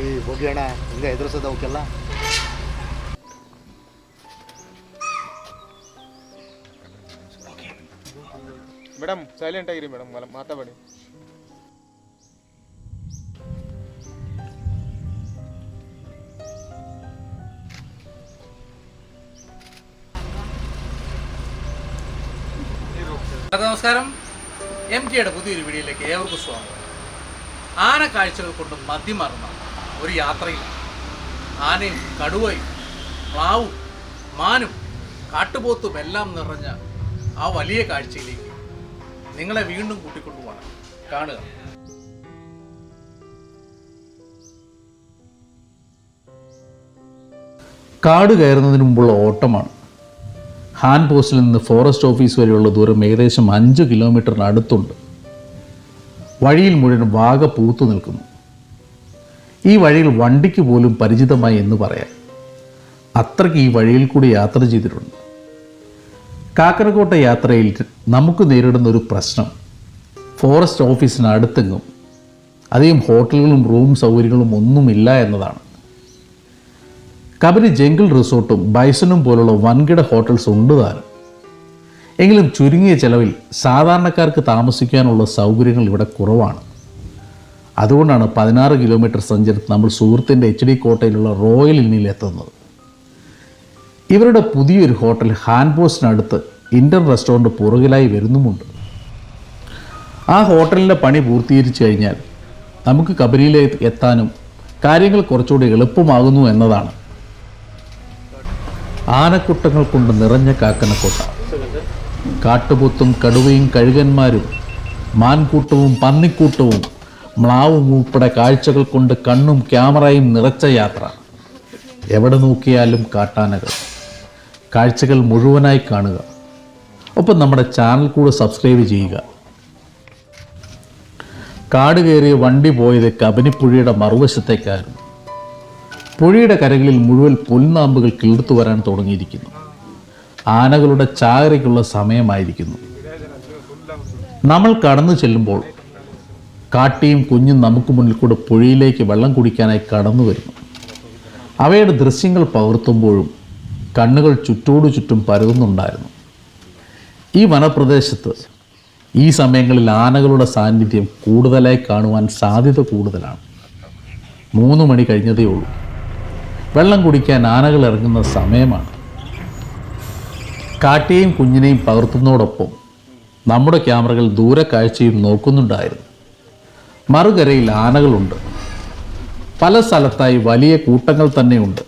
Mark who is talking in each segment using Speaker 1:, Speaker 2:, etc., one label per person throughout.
Speaker 1: ಏಯ್ ಹೋಗಿ ಅಣ್ಣ. ಹಿಂಗೆ ಎದುರಿಸೋದು ಅವಕ್ಕೆಲ್ಲ
Speaker 2: ಮೇಡಮ್ ಸೈಲೆಂಟ್ ಆಗಿರಿ ಮೇಡಮ್ ಮಾತಾಡಿ.
Speaker 3: ನಮಸ್ಕಾರ. എം ടിയുടെ പുതിയൊരു വീഡിയോയിലേക്ക് ഏവർക്കും സ്വാഗതം. ആന കാഴ്ചകൾ കൊണ്ട് മതിമറന്ന ഒരു യാത്രയിൽ ആനയും കടുവയും പ്ലാവും മാനും കാട്ടുപോത്തും എല്ലാം നിറഞ്ഞ ആ വലിയ കാഴ്ചയിലേക്ക് നിങ്ങളെ വീണ്ടും കൂട്ടിക്കൊണ്ടുപോകണം കാണുക. കാട് കയറുന്നതിന് മുമ്പുള്ള ഓട്ടമാണ്. ഹാൻ പോസ്റ്റിൽ നിന്ന് ഫോറസ്റ്റ് ഓഫീസ് വരെയുള്ള ദൂരം ഏകദേശം അഞ്ച് കിലോമീറ്ററിന് അടുത്തുണ്ട്. വഴിയിൽ മുഴുവൻ വാഗ പൂത്തു നിൽക്കുന്നു. ഈ വഴിയിൽ വണ്ടിക്ക് പോലും പരിചിതമായി എന്ന് പറയാം അത്രയ്ക്ക് ഈ വഴിയിൽ കൂടി യാത്ര ചെയ്തിട്ടുണ്ട്. കാക്കരക്കോട്ട യാത്രയിൽ നമുക്ക് നേരിടുന്ന ഒരു പ്രശ്നം ഫോറസ്റ്റ് ഓഫീസിന് അടുത്തെങ്ങും അധികം ഹോട്ടലുകളും റൂം സൗകര്യങ്ങളും ഒന്നുമില്ല എന്നതാണ്. കബരി ജംഗിൾ റിസോർട്ടും ബൈസണും പോലുള്ള വൻകിട ഹോട്ടൽസ് ഉണ്ട് താനും എങ്കിലും ചുരുങ്ങിയ ചെലവിൽ സാധാരണക്കാർക്ക് താമസിക്കാനുള്ള സൗകര്യങ്ങൾ ഇവിടെ കുറവാണ്. അതുകൊണ്ടാണ് പതിനാറ് കിലോമീറ്റർ സഞ്ചരിച്ച് നമ്മൾ സുഹൃത്തിന്റെ എച്ച് ഡി കോട്ടയിലുള്ള റോയൽ ഇന്നിൽ എത്തുന്നത്. ഇവരുടെ പുതിയൊരു ഹോട്ടൽ ഹാൻഡ് പോസ്റ്റിനടുത്ത് ഇന്റർ റെസ്റ്റോറന്റ് പുറകിലായി വരുന്നുമുണ്ട്. ആ ഹോട്ടലിന്റെ പണി പൂർത്തീകരിച്ചു കഴിഞ്ഞാൽ നമുക്ക് കബരിയിലേക്ക് എത്താനും കാര്യങ്ങൾ കുറച്ചുകൂടി എളുപ്പമാകുന്നു എന്നതാണ്. ആനക്കുട്ടങ്ങൾ കൊണ്ട് നിറഞ്ഞ കാക്കനക്കോട്ട കാട്ടുപൊത്തും കടുവയും കഴുകന്മാരും മാൻകൂട്ടവും പന്നിക്കൂട്ടവും മ്ലാവും ഉൾപ്പെടെ കാഴ്ചകൾ കൊണ്ട് കണ്ണും ക്യാമറയും നിറച്ച യാത്ര. എവിടെ നോക്കിയാലും കാട്ടാനകൾ. കാഴ്ചകൾ മുഴുവനായി കാണുക. ഒപ്പം നമ്മുടെ ചാനൽ കൂടെ സബ്സ്ക്രൈബ് ചെയ്യുക. കാട് കയറിയ വണ്ടി പോയത് കബനിപ്പുഴയുടെ മറുവശത്തേക്കായിരുന്നു. പുഴയുടെ കരകളിൽ മുഴുവൻ പുൽനാമ്പുകൾ കിളിർത്തു വരാൻ തുടങ്ങിയിരിക്കുന്നു. ആനകളുടെ ചാകരയ്ക്കുള്ള സമയമായിരിക്കുന്നു. നമ്മൾ കടന്നു ചെല്ലുമ്പോൾ കാട്ടിയും കുഞ്ഞും നമുക്ക് മുന്നിൽ കൂടെ പുഴയിലേക്ക് വെള്ളം കുടിക്കാനായി കടന്നു വരുന്നു. അവയുടെ ദൃശ്യങ്ങൾ പകർത്തുമ്പോഴും കണ്ണുകൾ ചുറ്റോടു ചുറ്റും പരതുന്നുണ്ടായിരുന്നു ഈ വനപ്രദേശത്ത് ഈ സമയങ്ങളിൽ ആനകളുടെ സാന്നിധ്യം കൂടുതലായി കാണുവാൻ സാധ്യത കൂടുതലാണ്. മൂന്ന് മണി കഴിഞ്ഞതേ ഉള്ളൂ. വെള്ളം കുടിക്കാൻ ആനകൾ ഇറങ്ങുന്ന സമയമാണ്. കാട്ടിയും കുഞ്ഞിനെയും പകർത്തുന്നതോടൊപ്പം നമ്മുടെ ക്യാമറകൾ ദൂരക്കാഴ്ചയും നോക്കുന്നുണ്ടായിരുന്നു. മറുകരയിൽ ആനകളുണ്ട്. പല സ്ഥലത്തായി വലിയ കൂട്ടങ്ങൾ തന്നെയുണ്ട്.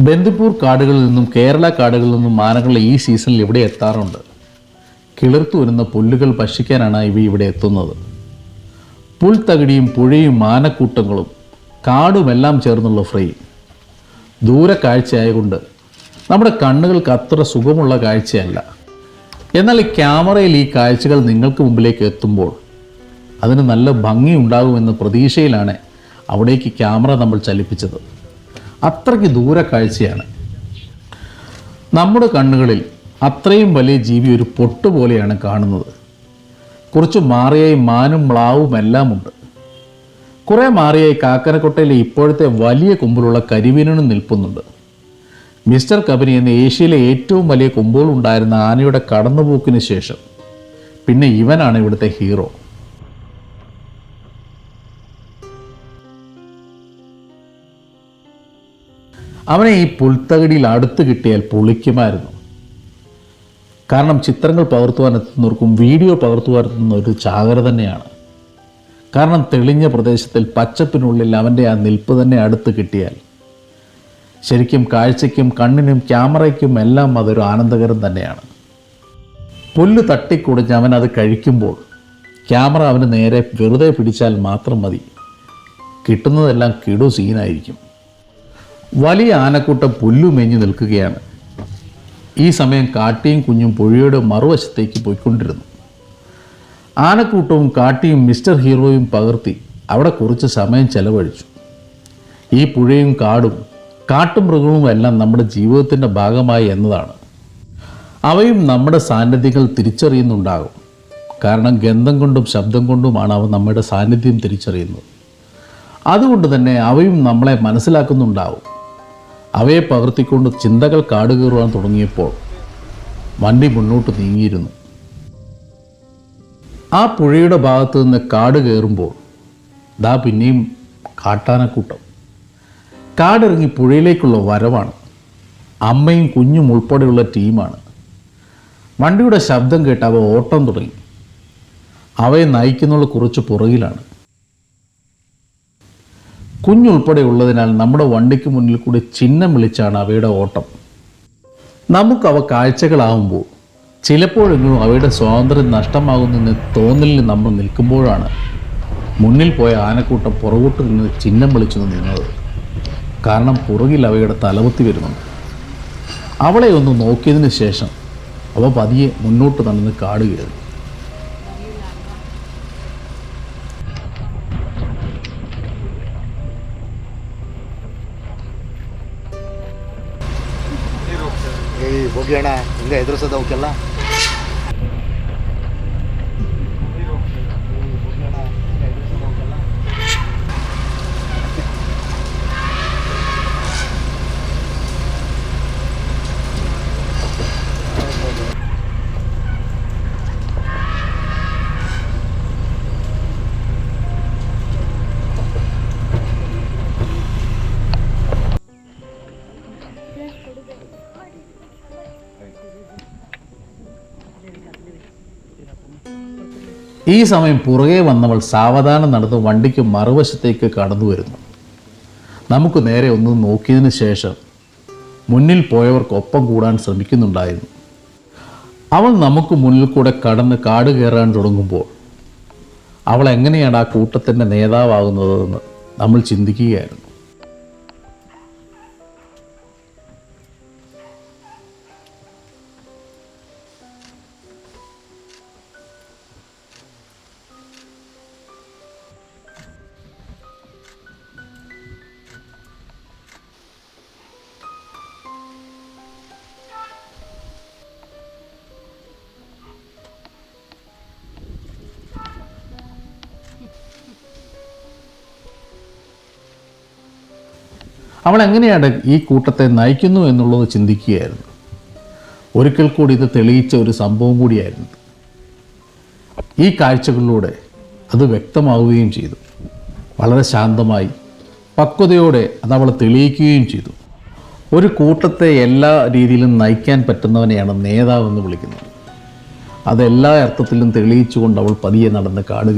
Speaker 3: ബന്ദിപ്പൂർ കാടുകളിൽ നിന്നും കേരള കാടുകളിൽ നിന്നും ആനകൾ ഈ സീസണിൽ ഇവിടെ എത്താറുണ്ട്. കിളിർത്തു വരുന്ന പുല്ലുകൾ ഭക്ഷിക്കാനാണ് ഇവ ഇവിടെ എത്തുന്നത്. പുൽത്തകിടിയും പുഴയും ആനക്കൂട്ടങ്ങളും കാടുമെല്ലാം ചേർന്നുള്ള ഫ്രെയിം ദൂര കാഴ്ചയായതുകൊണ്ട് നമ്മുടെ കണ്ണുകൾക്ക് അത്ര സുഖമുള്ള കാഴ്ചയല്ല. എന്നാൽ ഈ ക്യാമറയിൽ ഈ കാഴ്ചകൾ നിങ്ങൾക്ക് മുമ്പിലേക്ക് എത്തുമ്പോൾ അതിന് നല്ല ഭംഗി ഉണ്ടാകുമെന്ന പ്രതീക്ഷയിലാണ് അവിടേക്ക് ക്യാമറ നമ്മൾ ചലിപ്പിച്ചത്. അത്രയ്ക്ക് ദൂര കാഴ്ചയാണ്. നമ്മുടെ കണ്ണുകളിൽ അത്രയും വലിയ ജീവി ഒരു പൊട്ടുപോലെയാണ് കാണുന്നത്. കുറച്ച് മാറിയായി മാനും മ്ലാവും എല്ലാം ഉണ്ട്. കുറേ മാറിയായി കാക്കരക്കൊട്ടയിലെ ഇപ്പോഴത്തെ വലിയ കൊമ്പിലുള്ള കരിവീനനും നിൽപ്പുന്നുണ്ട്. മിസ്റ്റർ കബനി എന്ന ഏഷ്യയിലെ ഏറ്റവും വലിയ കൊമ്പുകൾ ഉണ്ടായിരുന്ന ആനയുടെ കടന്നുപോക്കിന് ശേഷം. പിന്നെ ഇവനാണ് ഇവിടുത്തെ ഹീറോ. അവനെ ഈ പുൽത്തകടിയിൽ അടുത്ത് കിട്ടിയാൽ പൊളിക്കുമായിരുന്നു. കാരണം ചിത്രങ്ങൾ പകർത്തുവാൻ എത്തുന്നവർക്കും വീഡിയോ പകർത്തുവാൻ എത്തുന്ന ഒരു ചാകര തന്നെയാണ്. കാരണം തെളിഞ്ഞ പ്രദേശത്തിൽ പച്ചപ്പിനുള്ളിൽ അവന്റെ ആ നിൽപ്പ് തന്നെ അടുത്ത് കിട്ടിയാൽ. ശരിക്കും കാഴ്ചയ്ക്കും കണ്ണിനും ക്യാമറയ്ക്കും എല്ലാം അതൊരു ആനന്ദകരം തന്നെയാണ്. പുല്ല് തട്ടിക്കുടഞ്ഞ് അവൻ അത് കഴിക്കുമ്പോൾ ക്യാമറ അവന് നേരെ വെറുതെ പിടിച്ചാൽ മാത്രം മതി. കിട്ടുന്നതെല്ലാം കിടു സീനായിരിക്കും. വലിയ ആനക്കൂട്ടം പുല്ലു മേഞ്ഞു നിൽക്കുകയാണ്. ഈ സമയം കാട്ടിയും കുഞ്ഞും പുഴയുടെ മറുവശത്തേക്ക് പോയിക്കൊണ്ടിരുന്നു. ആനക്കൂട്ടവും കാട്ടിയും മിസ്റ്റർ ഹീറോയും പകർത്തി അവിടെ കുറച്ച് സമയം ചെലവഴിച്ചു. ഈ പുഴയും കാടും കാട്ടുമൃഗവും എല്ലാം നമ്മുടെ ജീവിതത്തിന്റെ ഭാഗമായി എന്നതാണ്. അവയും നമ്മുടെ സാന്നിധ്യങ്ങൾ തിരിച്ചറിയുന്നുണ്ടാകും. കാരണം ഗന്ധം കൊണ്ടും ശബ്ദം കൊണ്ടുമാണ് അവ നമ്മുടെ സാന്നിധ്യം തിരിച്ചറിയുന്നത്. അതുകൊണ്ട് തന്നെ അവയും നമ്മളെ മനസ്സിലാക്കുന്നുണ്ടാവും. അവയെ പകർത്തിക്കൊണ്ട് ചിന്തകൾ കാടുകയറുവാൻ തുടങ്ങിയപ്പോൾ വണ്ടി മുന്നോട്ട് നീങ്ങിയിരുന്നു. ആ പുഴയുടെ ഭാഗത്ത് നിന്ന് കാട് കയറുമ്പോൾ ദാ പിന്നെയും കാട്ടാനക്കൂട്ടം. കാടിറങ്ങി പുഴയിലേക്കുള്ള വരവാണ്. അമ്മയും കുഞ്ഞും ഉൾപ്പെടെയുള്ള ടീമാണ്. വണ്ടിയുടെ ശബ്ദം കേട്ട് അവ ഓട്ടം തുടങ്ങി. അവയെ നയിക്കുന്നുള്ള കുറച്ച് പുറകിലാണ്. കുഞ്ഞുൾപ്പെടെയുള്ളതിനാൽ നമ്മുടെ വണ്ടിക്ക് മുന്നിൽ കൂടി ചിഹ്നം വിളിച്ചാണ് അവയുടെ ഓട്ടം. നമുക്കവ കാഴ്ചകളാവുമ്പോൾ ചിലപ്പോഴെങ്കിലും അവയുടെ സ്വാതന്ത്ര്യം നഷ്ടമാകുന്നെന്ന് തോന്നലിൽ നമ്മൾ നിൽക്കുമ്പോഴാണ് മുന്നിൽ പോയ ആനക്കൂട്ടം പുറകോട്ട് നിന്ന് ചിഹ്നം വിളിച്ചു നിന്നത് കാരണം പുറകിൽ അവയുടെ തലകുത്തി വരുന്നുണ്ട് അവളെ ഒന്ന് നോക്കിയതിന് ശേഷം അവ പതിയെ മുന്നോട്ട് നടന്ന് കാട് കയറി
Speaker 1: ಏಯ್ ಹೋಗಿ ಅಣ್ಣ ಹಿಂಗೆ ಎದುರಿಸೋದು ಅವಕ್ಕೆಲ್ಲ
Speaker 3: ഈ സമയം പുറകെ വന്നവൾ സാവധാനം നടന്ന് വണ്ടിക്ക് മറുവശത്തേക്ക് കടന്നു വരുന്നു. നമുക്ക് നേരെ ഒന്ന് നോക്കിയതിന് ശേഷം മുന്നിൽ പോയവർക്കൊപ്പം കൂടാൻ ശ്രമിക്കുന്നുണ്ടായിരുന്നു. അവൾ നമുക്ക് മുന്നിൽ കൂടെ കടന്ന് കാട് കയറാൻ തുടങ്ങുമ്പോൾ അവൾ എങ്ങനെയാണ് ആ കൂട്ടത്തിന്റെ നേതാവാകുന്നതെന്ന് നമ്മൾ ചിന്തിക്കുകയായിരുന്നു. അവൾ എങ്ങനെയാണ് ഈ കൂട്ടത്തെ നയിക്കുന്നു എന്നുള്ളത് ചിന്തിക്കുകയായിരുന്നു. ഒരിക്കൽ കൂടി ഇത് തെളിയിച്ച ഒരു സംഭവം കൂടിയായിരുന്നു. ഈ കാഴ്ചകളിലൂടെ അത് വ്യക്തമാവുകയും ചെയ്തു. വളരെ ശാന്തമായി പക്വതയോടെ അത് അവൾ തെളിയിക്കുകയും ചെയ്തു. ഒരു കൂട്ടത്തെ എല്ലാ രീതിയിലും നയിക്കാൻ പറ്റുന്നവനെയാണ് നേതാവെന്ന് വിളിക്കുന്നത്. അതെല്ലാ അർത്ഥത്തിലും തെളിയിച്ചുകൊണ്ട് അവൾ പതിയെ നടന്ന് കാട്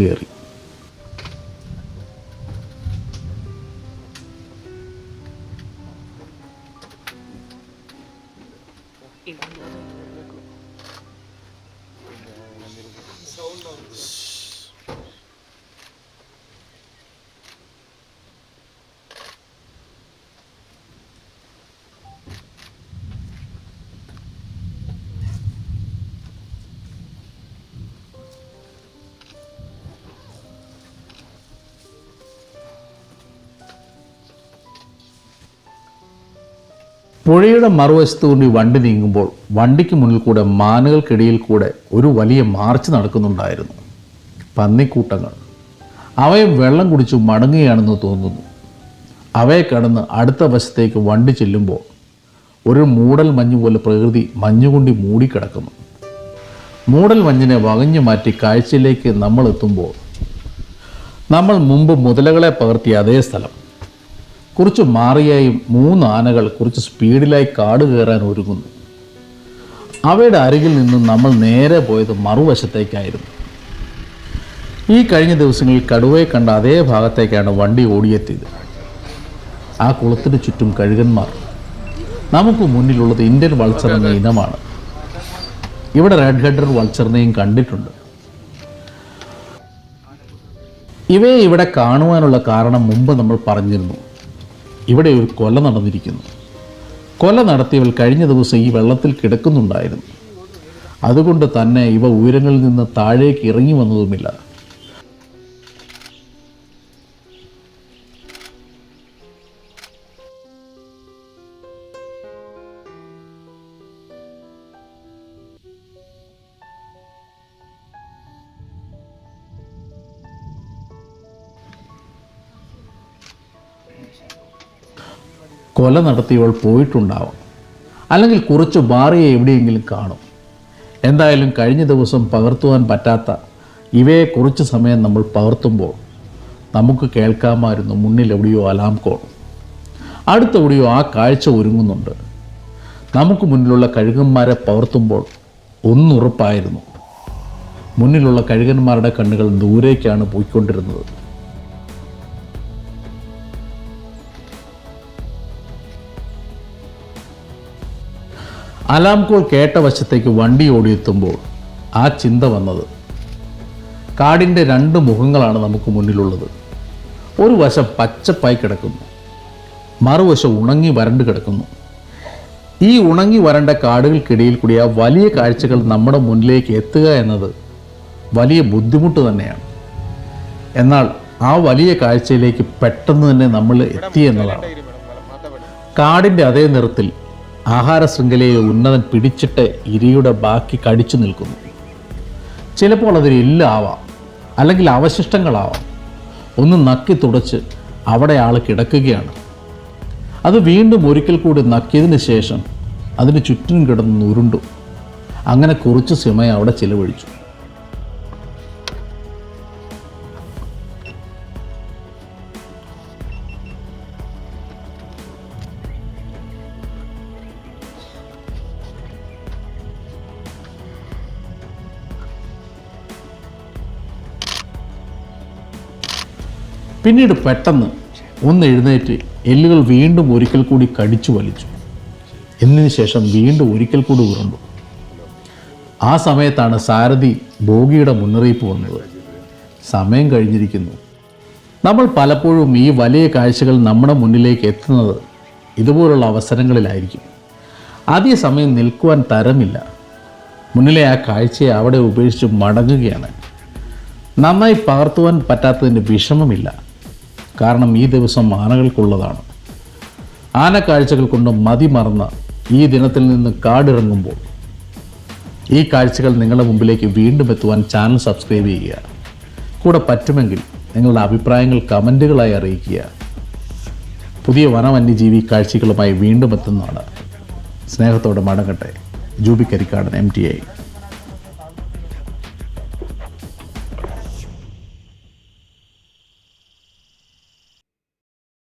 Speaker 3: പുഴയുടെ മറുവശത്തു കൂടി വണ്ടി നീങ്ങുമ്പോൾ വണ്ടിക്ക് മുന്നിൽ കൂടെ മാനുകൾക്കിടയിൽ കൂടെ ഒരു വലിയ മാർച്ച് നടക്കുന്നുണ്ടായിരുന്നു. പന്നിക്കൂട്ടങ്ങൾ. അവയെ വെള്ളം കുടിച്ചു മടങ്ങുകയാണെന്ന് തോന്നുന്നു. അവയെ കടന്ന് അടുത്ത വശത്തേക്ക് വണ്ടി ചെല്ലുമ്പോൾ ഒരു മൂടൽ മഞ്ഞ് പോലെ പ്രകൃതി മഞ്ഞുകൊണ്ടി മൂടിക്കിടക്കുന്നു. മൂടൽ മഞ്ഞിനെ വകഞ്ഞു മാറ്റി കാഴ്ചയിലേക്ക് നമ്മൾ എത്തുമ്പോൾ നമ്മൾ മുമ്പ് മുതലകളെ പകർത്തിയ അതേ സ്ഥലം. കുറച്ച് മാറിയായി മൂന്ന് ആനകൾ കുറച്ച് സ്പീഡിലായി കാട് കയറാൻ ഒരുങ്ങുന്നു. അവയുടെ അരികിൽ നിന്നും നമ്മൾ നേരെ പോയത് മറുവശത്തേക്കായിരുന്നു. ഈ കഴിഞ്ഞ ദിവസങ്ങളിൽ കടുവയെ കണ്ട അതേ ഭാഗത്തേക്കാണ് വണ്ടി ഓടിയെത്തിയത്. ആ കുളത്തിന് ചുറ്റും കഴുകന്മാർ. നമുക്ക് മുന്നിലുള്ളത് ഇന്ത്യൻ വൾച്ചർ എന്ന ഇനമാണ്. ഇവിടെ റെഡ് ഹെഡർ വൾച്ചറിനെയും കണ്ടിട്ടുണ്ട്. ഇവയെ ഇവിടെ കാണുവാനുള്ള കാരണം മുമ്പ് നമ്മൾ പറഞ്ഞിരുന്നു. ഇവിടെ ഒരു കൊല നടന്നിരിക്കുന്നു. കൊല നടത്തിയവൾ കഴിഞ്ഞ ദിവസം ഈ വെള്ളത്തിൽ കിടക്കുന്നുണ്ടായിരുന്നു. അതുകൊണ്ട് തന്നെ ഇവ ഉയരങ്ങളിൽ നിന്ന് താഴേക്ക് ഇറങ്ങി വന്നതുമില്ല. കൊല നടത്തിയവൾ പോയിട്ടുണ്ടാവാം. അല്ലെങ്കിൽ കുറച്ച് ബാറിയെ എവിടെയെങ്കിലും കാണും. എന്തായാലും കഴിഞ്ഞ ദിവസം പകർത്തുവാൻ പറ്റാത്ത ഇവയെ കുറച്ച് സമയം നമ്മൾ പകർത്തുമ്പോൾ നമുക്ക് കേൾക്കാമായിരുന്നു മുന്നിൽ എവിടെയോ അലാം കോൾ. അടുത്തെവിടെയോ ആ കാഴ്ച ഒരുങ്ങുന്നുണ്ട്. നമുക്ക് മുന്നിലുള്ള കഴുകന്മാരെ പകർത്തുമ്പോൾ ഒന്നുറപ്പായിരുന്നു. മുന്നിലുള്ള കഴുകന്മാരുടെ കണ്ണുകൾ ദൂരേക്കാണ് പോയിക്കൊണ്ടിരുന്നത്. അലാം കോൾ കേട്ട വശത്തേക്ക് വണ്ടി ഓടിയെത്തുമ്പോൾ ആ ചിന്ത വന്നത് കാടിന്റെ രണ്ട് മുഖങ്ങളാണ് നമുക്ക് മുന്നിലുള്ളത്. ഒരു വശം പച്ചപ്പായി കിടക്കുന്നു മറുവശം ഉണങ്ങി വരണ്ട് കിടക്കുന്നു. ഈ ഉണങ്ങി വരണ്ട കാടുകൾക്കിടയിൽ കൂടി ആ വലിയ കാഴ്ചകൾ നമ്മുടെ മുന്നിലേക്ക് എത്തുക എന്നത് വലിയ ബുദ്ധിമുട്ട് തന്നെയാണ്. എന്നാൽ ആ വലിയ കാഴ്ചയിലേക്ക് പെട്ടെന്ന് തന്നെ നമ്മൾ എത്തി എന്നതാണ്. കാടിന്റെ അതേ നിറത്തിൽ ആഹാര ശൃംഖലയെ ഉന്നതൻ പിടിച്ചിട്ട് ഇരയുടെ ബാക്കി കടിച്ചു നിൽക്കുന്നു. ചിലപ്പോൾ അതൊരു എല്ലാവാം അല്ലെങ്കിൽ അവശിഷ്ടങ്ങളാവാം. ഒന്ന് നക്കി തുടച്ച് അവിടെ ആൾ കിടക്കുകയാണ്. അത് വീണ്ടും ഒരിക്കൽ കൂടി നക്കിയതിന് ശേഷം അതിന് ചുറ്റിനും കിടന്ന് ഉരുണ്ടു. അങ്ങനെ കുറച്ച് സമയം അവിടെ ചിലവഴിച്ചു. പിന്നീട് പെട്ടെന്ന് ഒന്ന് എഴുന്നേറ്റ് എല്ലുകൾ വീണ്ടും ഒരിക്കൽ കൂടി കടിച്ചു വലിച്ചു. എന്നതിന് ശേഷം വീണ്ടും ഒരിക്കൽ കൂടി ഉരുണ്ടു. ആ സമയത്താണ് സാരഥി ബോഗിയുടെ മുന്നറിയിപ്പ് വന്നത്. സമയം കഴിഞ്ഞിരിക്കുന്നു. നമ്മൾ പലപ്പോഴും ഈ വലിയ കാഴ്ചകൾ നമ്മുടെ മുന്നിലേക്ക് എത്തുന്നത് ഇതുപോലുള്ള അവസരങ്ങളിലായിരിക്കും. അതേ സമയം നിൽക്കുവാൻ തരമില്ല. മുന്നിലെ ആ കാഴ്ചയെ അവിടെ ഉപേക്ഷിച്ച് മടങ്ങുകയാണ്. നന്നായി പകർത്തുവാൻ പറ്റാത്തതിന്റെ വിഷമമില്ല. കാരണം ഈ ദിവസം ആനകൾക്കുള്ളതാണ്. ആന കാഴ്ചകൾ കൊണ്ട് മതിമറന്ന ഈ ദിനത്തിൽ നിന്ന് കാടിറങ്ങുമ്പോൾ ഈ കാഴ്ചകൾ നിങ്ങളുടെ മുമ്പിലേക്ക് വീണ്ടും എത്തുവാൻ ചാനൽ സബ്സ്ക്രൈബ് ചെയ്യുക. കൂടെ പറ്റുമെങ്കിൽ നിങ്ങളുടെ അഭിപ്രായങ്ങൾ കമന്റുകളായി അറിയിക്കുക. പുതിയ വനവന്യജീവി കാഴ്ചകളുമായി വീണ്ടും എത്തുന്നതാണ്. സ്നേഹത്തോടെ മടങ്ങട്ടെ. Jubi Karikkadan M T I